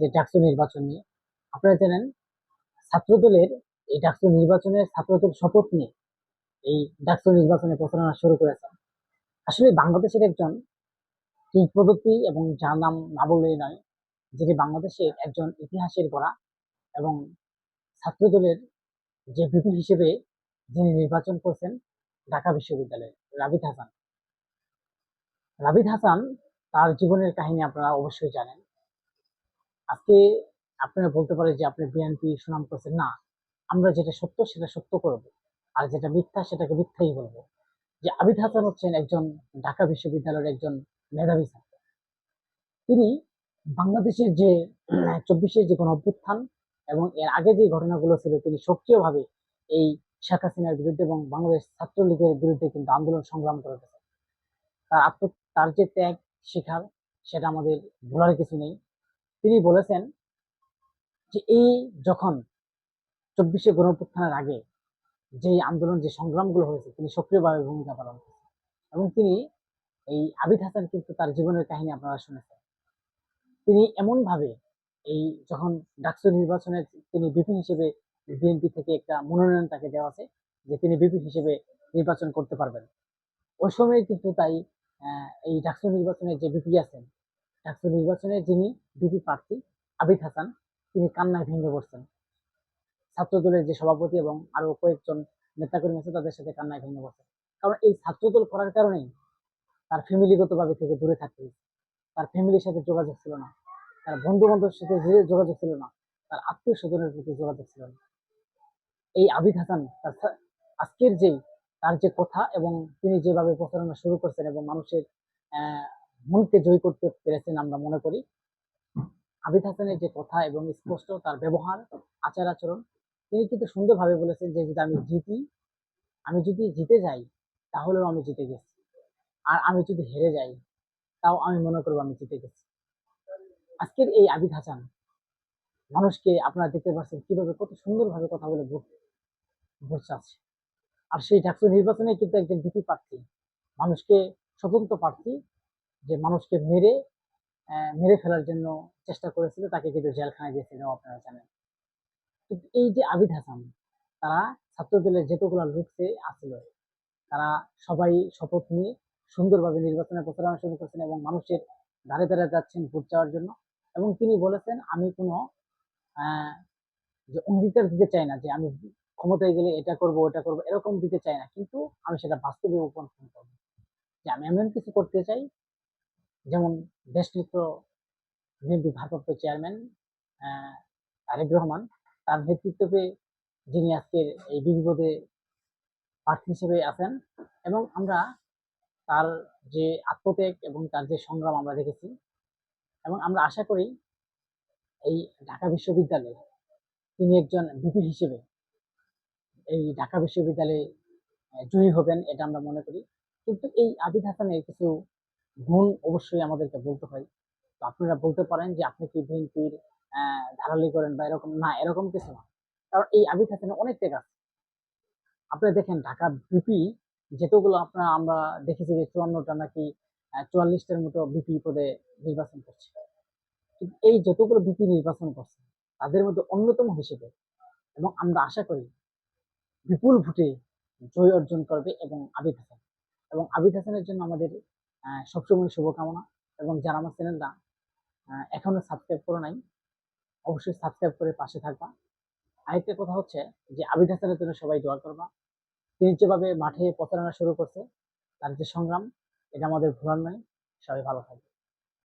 যে ডাকসু নির্বাচন নিয়ে, আপনারা জানেন ছাত্রদলের এই ডাকসু নির্বাচনের ছাত্রদল শপথ নিয়ে এই ডাকসু নির্বাচনে প্রচারণা শুরু করেছেন আসলে বাংলাদেশের একজন কিংবদন্তি এবং যার নাম না বললেই নয়, যিনি বাংলাদেশের একজন ইতিহাসের গড়া এবং ছাত্রদলের যে ভিপি হিসেবে যিনি নির্বাচন করছেন ঢাকা বিশ্ববিদ্যালয়ে রাবিদ হাসান। রাবিদ হাসান তার জীবনের কাহিনী আপনারা অবশ্যই জানেন। আজকে আপনারা বলতে পারে যে আপনি বিএনপি সুনাম করছেন। না, আমরা যেটা সত্য সেটা সত্য করব। আর যেটা মিথ্যা সেটাকে মিথ্যাই বলব। যে আবিদ হাসান হচ্ছেন একজন ঢাকা বিশ্ববিদ্যালয়ের একজন মেধাবী ছাত্র। তিনি বাংলাদেশের যে, চব্বিশের যে কোনো অভ্যুত্থান এবং এর আগে যে ঘটনাগুলো ছিল, তিনি সক্রিয়ভাবে এই শেখ হাসিনার বিরুদ্ধে এবং বাংলাদেশ ছাত্রলীগের বিরুদ্ধে কিন্তু আন্দোলন সংগ্রাম করে তার আত্ম, তার যে ত্যাগ, শিখার, সেটা আমাদের ভোলার কিছু নেই। তিনি বলেছেন যে এই যখন চব্বিশে গণঅভ্যুত্থানের আগে যে আন্দোলন, যে সংগ্রামগুলো হয়েছে, তিনি সক্রিয়ভাবে ভূমিকা পালন করেছেন। এবং তিনি এই আবিদ হাসান কিন্তু তার জীবনের কাহিনী আপনারা শুনেছেন। তিনি এমন ভাবে এই যখন ডাকসু নির্বাচনে তিনি বিপি হিসেবে বিএনপি থেকে একটা মনোনয়ন তাকে দেওয়া আছে, যে তিনি বিপি হিসেবে নির্বাচন করতে পারবেন। ওই সময় কিন্তু তাই এই ডাকসু নির্বাচনে যে বিপি আছেন ডাকসু নির্বাচনে যিনি বিপি প্রার্থী আবিদ হাসান, তিনি কান্নায় ভেঙে পড়ছেন। ছাত্রদলের যে সভাপতি এবং আরও কয়েকজন নেতাকর্মী আছে, তাদের সাথে কান্নায় ভেঙে পড়ছেন। কারণ এই ছাত্রদল করার কারণেই তার ফ্যামিলিগতভাবে থেকে দূরে থাকতে তার ফ্যামিলির সাথে যোগাযোগ ছিল না। তার বন্ধু বান্ধবের সাথে যোগাযোগ ছিল না, তার আত্মীয় স্বজনের প্রতি যোগাযোগ ছিল না। এই আবিদ হাসান, তার আজকের যে তার যে কথা এবং তিনি যেভাবে প্রচারণা শুরু করছেন এবং মানুষের মনকে জয় করতে পেরেছেন আমরা মনে করি। আবিদ হাসানের যে কথা এবং স্পষ্ট তার ব্যবহার, আচার আচরণ, তিনি কিন্তু সুন্দরভাবে বলেছেন যে যদি আমি জিতি, আমি যদি জিতে যাই, তাহলেও আমি জিতে গেছি। আর আমি যদি হেরে যাই, তাও আমি মনে করব আমি জিতে গেছি। আজকের এই আবিদ হাসান মানুষকে আপনারা দেখতে পাচ্ছেন কীভাবে কত সুন্দরভাবে কথা বলে ভোট চাচ্ছে। আর সেই ডাকসু নির্বাচনে কিন্তু একজন ভিপি প্রার্থী, মানুষকে স্বতন্ত্র প্রার্থী যে মানুষকে মেরে মেরে ফেলার জন্য চেষ্টা করেছিল, তাকে কিন্তু জেলখানায় দিয়েছিল আপনারা জানেন। কিন্তু এই যে আবিদ হাসান, তারা ছাত্রদলের যেতগুলো লোকসে আসছিল তারা সবাই শপথ নিয়ে সুন্দরভাবে নির্বাচনে প্রচারণা শুরু করেছেন এবং মানুষের ধারে ধারে যাচ্ছেন ভোট চাওয়ার জন্য। এবং তিনি বলেছেন, আমি কোনো যে অঙ্গীকার দিতে চাই না, যে আমি ক্ষমতায় গেলে এটা করব, ওটা করব, এরকম দিতে চাই না। কিন্তু আমি সেটা বাস্তবে উপস্থাপন করব। যে আমি এমন কিছু করতে চাই যেমন দেশ দেশনেত্র বিএনপি ভারপ্রাপ্ত চেয়ারম্যান তারেক রহমান, তার নেতৃত্বে যিনি আজকের এই বিপদে প্রার্থী হিসেবে আছেন এবং আমরা তার যে আত্মত্যাগ এবং তার যে সংগ্রাম আমরা দেখেছি এবং আমরা আশা করি এই ঢাকা বিশ্ববিদ্যালয়ে তিনি একজন ভিপি হিসেবে এই ঢাকা বিশ্ববিদ্যালয়ে জয়ী হবেন এটা আমরা মনে করি। কিন্তু এই আবিদ হাসানের কিছু গুণ অবশ্যই আমাদেরকে বলতে হয়। তো আপনারা বলতে পারেন যে, আপনি কি বিএনপির ধারালি করেন বা এরকম, না, এরকম কিছু না। কারণ এই আবিদ হাসানের অনেক ত্যাগ আছে। আপনারা দেখেন ঢাকা বিপি যেতগুলো আপনারা, আমরা দেখেছি যে চুয়ান্নটা নাকি চুয়াল্লিশটার মতো বিপি পদে নির্বাচন করছে। এই যতগুলো বিপি নির্বাচন করছে, তাদের মধ্যে অন্যতম হিসেবে, এবং আমরা আশা করি বিপুল ভোটে জয় অর্জন করবে এবং আবিদ হাসান এবং আবিদ হাসানের জন্য আমাদের সবসময় শুভকামনা এবং যারা আমার চ্যানেলটা এখনও সাবস্ক্রাইব করে নাই, অবশ্যই সাবস্ক্রাইব করে পাশে থাকবা। আরেকটা কথা হচ্ছে যে আবিদ হাসানের জন্য সবাই দোয়া করবা। তিনি যেভাবে মাঠে প্রচারণা শুরু করছে, তার যে সংগ্রাম, এটা আমাদের ভুলার নয়। সবাই ভালো থাকবে।